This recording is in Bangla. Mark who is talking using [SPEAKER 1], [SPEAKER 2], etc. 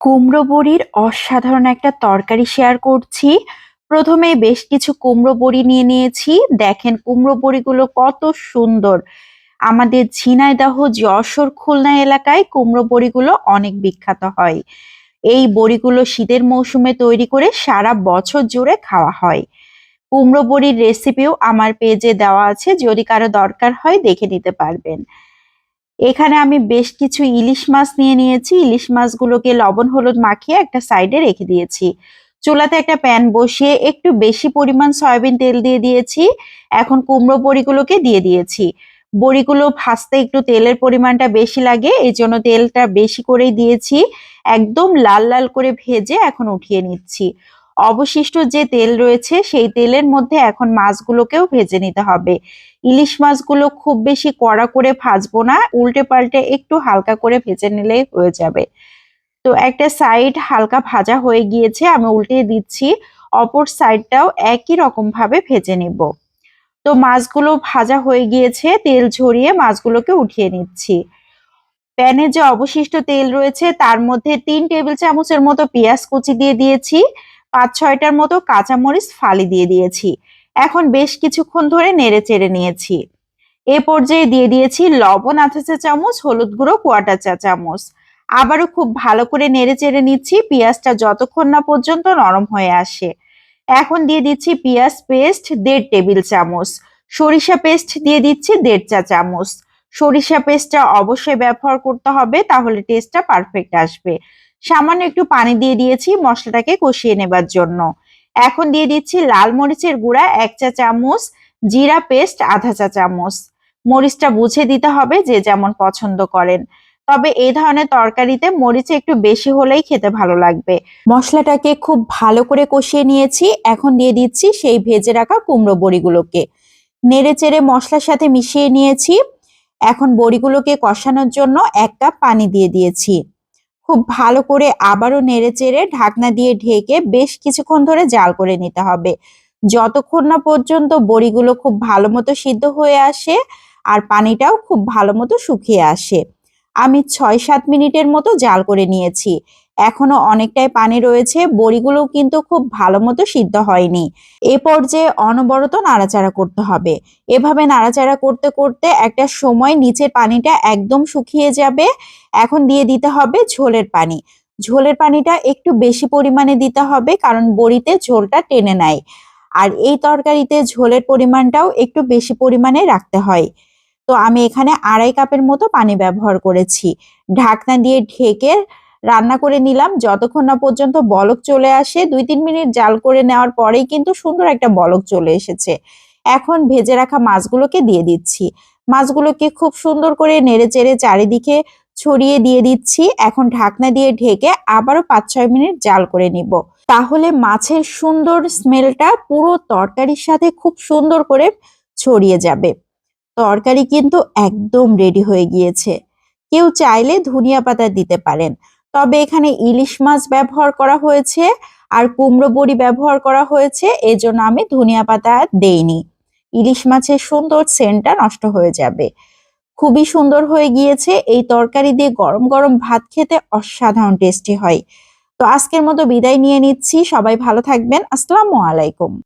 [SPEAKER 1] কুমড়ো বড়ির অসাধারণ একটা তরকারি শেয়ার করছি। প্রথমে বেশ কিছু কুমড়ো বড়ি নিয়ে নিয়েছি। দেখেন কুমড়ো বড়িগুলো কত সুন্দর। আমাদের ঝিনাইদহ, যশোর, খুলনা এলাকায় কুমড়ো বড়িগুলো অনেক বিখ্যাত হয়। এই বড়িগুলো শীতের মৌসুমে তৈরি করে সারা বছর জুড়ে খাওয়া হয়। কুমড়ো বড়ির রেসিপিও আমার পেজে দেওয়া আছে। যদি কারও দরকার হয় দেখে নিতে পারবেন। এখানে আমি বেশ কিছু ইলিশ মাছ নিয়ে নিয়েছি। ইলিশ মাছগুলোকে লবণ, হলুদ মাখিয়ে একটা সাইডে রেখে দিয়েছি। চুলাতে একটা প্যান বসিয়ে একটু বেশি পরিমাণ সয়াবিন তেল দিয়ে দিয়েছি। এখন কুমড়ো বড়িগুলোকে দিয়ে দিয়েছি। বড়িগুলো ভাজতে একটু তেলের পরিমাণটা বেশি লাগে এই জন্য তেলটা বেশি করেই দিয়েছি। একদম লাল লাল করে ভেজে এখন উঠিয়ে নিচ্ছি। অবশিষ্ট যে তেল রয়েছে সেই তেলের মধ্যে এখন মাছগুলোকেও ভেজে নিতে হবে। ইলিশ মাছগুলো খুব বেশি কড়া করে ভাজবো না, উল্টে পাল্টে একটু হালকা করে ভেজে নিলেই হয়ে যাবে। তো একটা সাইড হালকা ভাজা হয়ে গিয়েছে, আমি উল্টে দিচ্ছি, অপর সাইডটাও একই রকম ভাবে ভেজে নিব। তো মাছগুলো ভাজা হয়ে গিয়েছে, তেল ঝরিয়ে মাছগুলোকে উঠিয়ে নিচ্ছি। প্যানে যে অবশিষ্ট তেল রয়েছে, তার মধ্যে তিন টেবিল চামচের মতো পেঁয়াজ কুচি দিয়ে দিয়েছি। পাঁচ ছয়টার মতো কাঁচামরিচ ফালি দিয়ে দিয়েছি। এখন বেশ কিছুক্ষণ ধরে নেড়ে চেড়ে নিয়েছি। এ পর্যায়ে দিয়ে দিয়েছি লবণ আধা চা চামচ, হলুদ গুঁড়ো কোয়াটার চা চামচ। আবারও খুব ভালো করে নেড়ে চেড়ে নিচ্ছি, পেঁয়াজটা যতক্ষণ না পর্যন্ত নরম হয়ে আসে। এখন দিয়ে দিচ্ছি পেঁয়াজ পেস্ট দেড় টেবিল চামচ। সরিষা পেস্ট দিয়ে দিচ্ছি দেড় চা চামচ। সরিষা পেস্টটা অবশ্যই ব্যবহার করতে হবে, তাহলে টেস্টটা পারফেক্ট আসবে। সামান্য একটু পানি দিয়ে দিয়েছি মশলাটাকে কষিয়ে নেবার জন্য। এখন দিয়ে দিচ্ছি লাল মরিচের গুঁড়া এক চা চামচ, জিরা পেস্ট আধা চা চামচ। মরিচটা বুঝে দিতে হবে যে যেমন পছন্দ করেন। তবে এই ধরনের তরকারিতে মরিচে একটু বেশি হলেই খেতে ভালো লাগবে। মশলাটাকে খুব ভালো করে কষিয়ে নিয়েছি। এখন দিয়ে দিচ্ছি সেই ভেজে রাখা কুমড়ো বড়িগুলোকে। নেড়ে চেড়ে মশলার সাথে মিশিয়ে নিয়েছি। এখন বড়িগুলোকে কষানোর জন্য এক কাপ পানি দিয়ে দিয়েছি। খুব ভালো করে আবারও নেড়ে চেড়ে ঢাকনা দিয়ে ঢেকে বেশ কিছুক্ষণ ধরে জাল করে নিতে হবে। যতক্ষণ না পর্যন্ত বড়িগুলো খুব ভালো মতো সিদ্ধ হয়ে আসে আর পানিটাও খুব ভালো মতো শুকিয়ে আসে। আমি ছয় সাত মিনিটের মতো জাল করে নিয়েছি। এখনও অনেকটাই পানি রয়েছে। বড়িগুলো কিন্তু খুব ভালো মতো সিদ্ধ হয়নি। এ পর্যায়ে অনবরত নাড়াচাড়া করতে হবে। এভাবে নাড়াচাড়া করতে করতে একটা সময় নিচের পানিটা একদম শুকিয়ে যাবে। এখন দিয়ে দিতে হবে ঝোলের পানি। ঝোলের পানিটা একটু বেশি পরিমাণে দিতে হবে কারণ বড়িতে ঝোলটা টেনে নেয়। আর এই তরকারিতে ঝোলের পরিমাণটাও একটু বেশি পরিমাণে রাখতে হয়। তো আমি এখানে আড়াই কাপের মতো পানি ব্যবহার করেছি। ঢাকনা দিয়ে ঢেকে রান্না করে নিলাম। যতক্ষণ না পর্যন্ত বলক চলে আসে, দুই তিন মিনিট জাল করে নেওয়ার পরেই কিন্তু সুন্দর একটা বলক চলে এসেছে। এখন ভেজে রাখা মাছগুলোকে দিয়ে দিচ্ছি। মাছগুলোকে খুব সুন্দর করে নেড়ে চেড়ে চারিদিকে ছড়িয়ে দিয়ে দিচ্ছি। এখন ঢাকনা দিয়ে ঢেকে আবারও পাঁচ ছয় মিনিট জাল করে নিব। তাহলে মাছের সুন্দর স্মেলটা পুরো তরকারির সাথে খুব সুন্দর করে ছড়িয়ে যাবে। তরকারি কিন্তু একদম রেডি হয়ে গিয়েছে। কেউ চাইলে ধনিয়া পাতা দিতে পারেন। তবে এখানে ইলিশ মাছ ব্যবহার করা হয়েছে আর কুমড়ো বড়ি ব্যবহার করা হয়েছে, এজন্য আমি ধনিয়া পাতা দেইনি। ইলিশ মাছের সুন্দর সেন্টটা নষ্ট হয়ে যাবে। খুবই সুন্দর হয়ে গিয়েছে, এই তরকারি দিয়ে গরম গরম ভাত খেতে অসাধারণ টেস্টি হয়। তো আজকের মতো বিদায় নিয়ে নিচ্ছি, সবাই ভালো থাকবেন, আসসালামু আলাইকুম।